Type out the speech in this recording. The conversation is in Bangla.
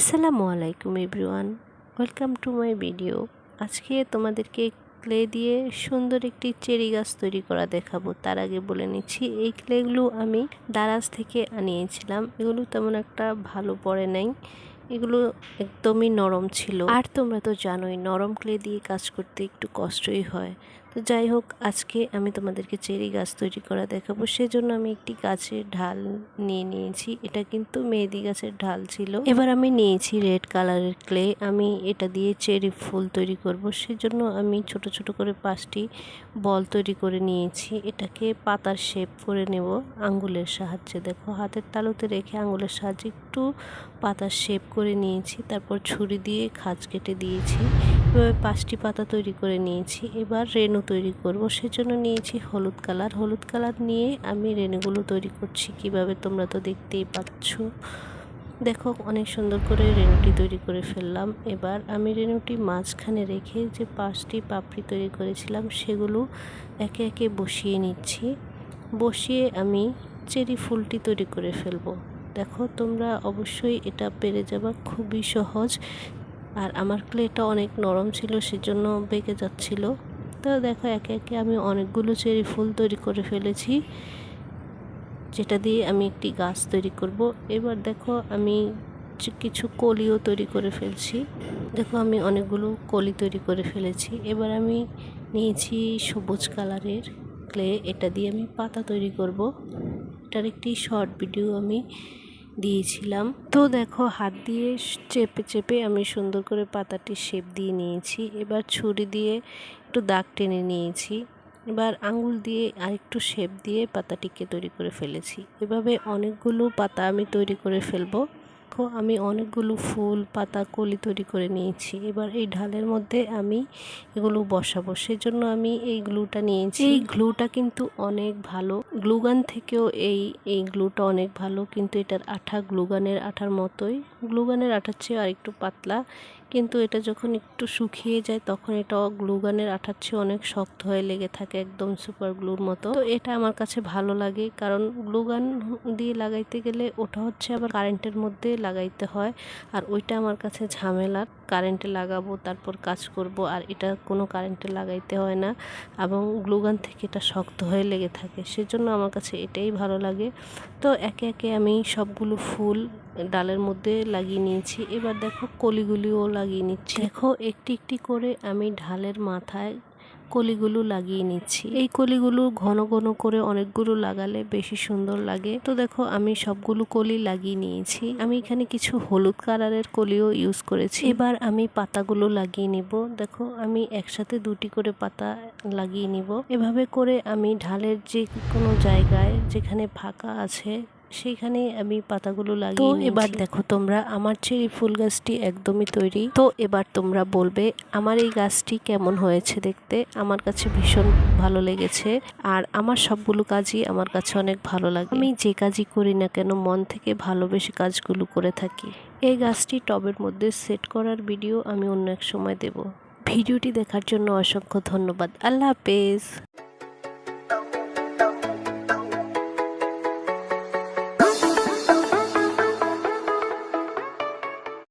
আসসালামু আলাইকুম everyone, welcome to my video. আজকে তোমাদেরকে ক্লে দিয়ে সুন্দর একটি চেরি গাছ তৈরি করা দেখাবো। তার আগে বলে নিচ্ছি, এই ক্লেগুলো আমি দারাজ থেকে আনিয়েছিলাম। এগুলো তেমন একটা ভালো পড়ে নাই। এগুলো একদমই নরম ছিল। আর তোমরা তো জানোই, নরম ক্লে দিয়ে কাজ করতে একটু কষ্টই হয়। তো যাই হোক, আজকে আমি তোমাদেরকে চেরি গাছ তৈরি করা দেখাবো। সেজন্য আমি একটি গাছের ঢাল নিয়ে নিয়েছি। এটা কিন্তু মেহেদি গাছের ঢাল ছিল। এবার আমি নিয়েছি রেড কালারের ক্লে। আমি এটা দিয়ে চেরি ফুল তৈরি করব। সেজন্য আমি ছোট ছোট করে পাঁচটি বল তৈরি করে নিয়েছি। এটাকে পাতার শেপ করে নেব আঙ্গুলের সাহায্যে। দেখো, হাতের তালুতে রেখে আঙ্গুলের সাহায্যে একটু পাতার শেপ করে নিয়েছি, তারপর ছুরি দিয়ে খাঁজ কেটে দিয়েছি, এভাবে পাঁচটি পাতা তৈরি করে নিয়েছি, এবার রেনু তৈরি করব, সেজন্য নিয়েছি হলুদ কালার হলুদ কালার নিয়ে আমি রেনুগুলো তৈরি করছি, কীভাবে তোমরা তো দেখতেই পাচ্ছ। দেখো, অনেক সুন্দর করে রেনুটি তৈরি করে ফেললাম, এবার আমি রেনুটি মাঝখানে রেখে যে পাঁচটি পাপড়ি তৈরি করেছিলাম, সেগুলো একে একে বসিয়ে নিচ্ছি, বসিয়ে আমি চেরি ফুলটি তৈরি করে ফেলব। দেখো, তোমরা অবশ্যই এটা পেরে যাবা, খুবই সহজ। আর আমার ক্লেটা অনেক নরম ছিল, সেজন্য বেঁকে যাচ্ছিল। তো দেখো, একে একে আমি অনেকগুলো চেরি ফুল তৈরি করে ফেলেছি, যেটা দিয়ে আমি একটি গাছ তৈরি করব। এবার দেখো, আমি কিছু কলিও তৈরি করে ফেলছি। দেখো, আমি অনেকগুলো কলি তৈরি করে ফেলেছি। এবার আমি নিয়েছি সবুজ কালারের ক্লে, এটা দিয়ে আমি পাতা তৈরি করব। এটার একটি শর্ট ভিডিও আমি দিয়েছিলাম। তো দেখো, হাত দিয়ে চেপে চেপে আমি সুন্দর করে পাতাটি শেপ দিয়ে নিয়েছি। এবার ছুরি দিয়ে একটু দাগ টেনে নিয়েছি। এবার আঙুল দিয়ে আরেকটু শেপ দিয়ে পাতাটিকে তৈরি করে ফেলেছি। এভাবে অনেকগুলো পাতা আমি তৈরি করে ফেলব। দেখো, আমি অনেকগুলো ফুল, পাতা, কলি তৈরি করে নিয়েছি। এবার এই ঢালের মধ্যে আমি এগুলো বসাবো। সেজন্য আমি এই গ্লুটা নিয়েছি। এই গ্লুটা কিন্তু অনেক ভালো। গ্লুগান থেকেও এই এই গ্লুটা অনেক ভালো, কিন্তু এটার আঠা গ্লুগানের আঠার মতোই। গ্লুগানের আঠার চেয়ে আর একটু পাতলা, কিন্তু এটা যখন একটু শুকিয়ে যায়, তখন এটা গ্লুগানের আঠার চেয়ে অনেক শক্ত হয়ে লেগে থাকে, একদম সুপার গ্লুর মতো। তো এটা আমার কাছে ভালো লাগে, কারণ গ্লুগান দিয়ে লাগাইতে গেলে ওটা হচ্ছে আবার কারেন্টের মধ্যে লাগাইতে হয়। আর ওইটা আমার কাছে ঝামেলা কারেন্টে লাগাবো, তারপর কাজ করব, আর এটা কোনো কারেন্টে লাগাইতে হয় না। এবং গ্লুগান থেকে এটা শক্ত হয়ে লেগে থাকে, সেজন্য আমার কাছে এটাই ভালো লাগে। তো একে একে আমি সবগুলো ফুল ডালের মধ্যে লাগিয়ে নিয়েছি। এবার দেখো কলিগুলিও লাগিয়ে নিচ্ছি। দেখো একটি একটি করে আমি ঢালের মাথায় কলিগুলো লাগিয়ে নিচ্ছি। এই কলিগুলো ঘন ঘন করে অনেকগুলো লাগালে বেশি সুন্দর লাগে। তো দেখো, আমি সবগুলো কলি লাগিয়ে নিয়েছি। আমি এখানে কিছু হলুদ কালারের কলিও ইউজ করেছি। এবার আমি পাতাগুলো লাগিয়ে নিব। দেখো, আমি একসাথে দুটি করে পাতা লাগিয়ে নিব। এভাবে করে আমি ঢালের যে কোনো জায়গায় যেখানে ফাঁকা আছে সেইখানে আমি পাতাগুলো লাগিয়ে এবার দেখো তোমরা আমার চেরি ফুল গাছটি একদমই তৈরি। তো এবার তোমরা বলবে আমার এই গাছটি কেমন হয়েছে দেখতে? আমার কাছে ভীষণ ভালো লেগেছে। আর আমার সবগুলো কাজই আমার কাছে অনেক ভালো লাগে। আমি যে কাজই করি না কেন মন থেকে ভালোবেসে কাজগুলো করে থাকি। এই গাছটি টবের মধ্যে সেট করার ভিডিও আমি অন্য এক সময় দেব। ভিডিওটি দেখার জন্য অসংখ্য ধন্যবাদ। আল্লাহ হাফেজ।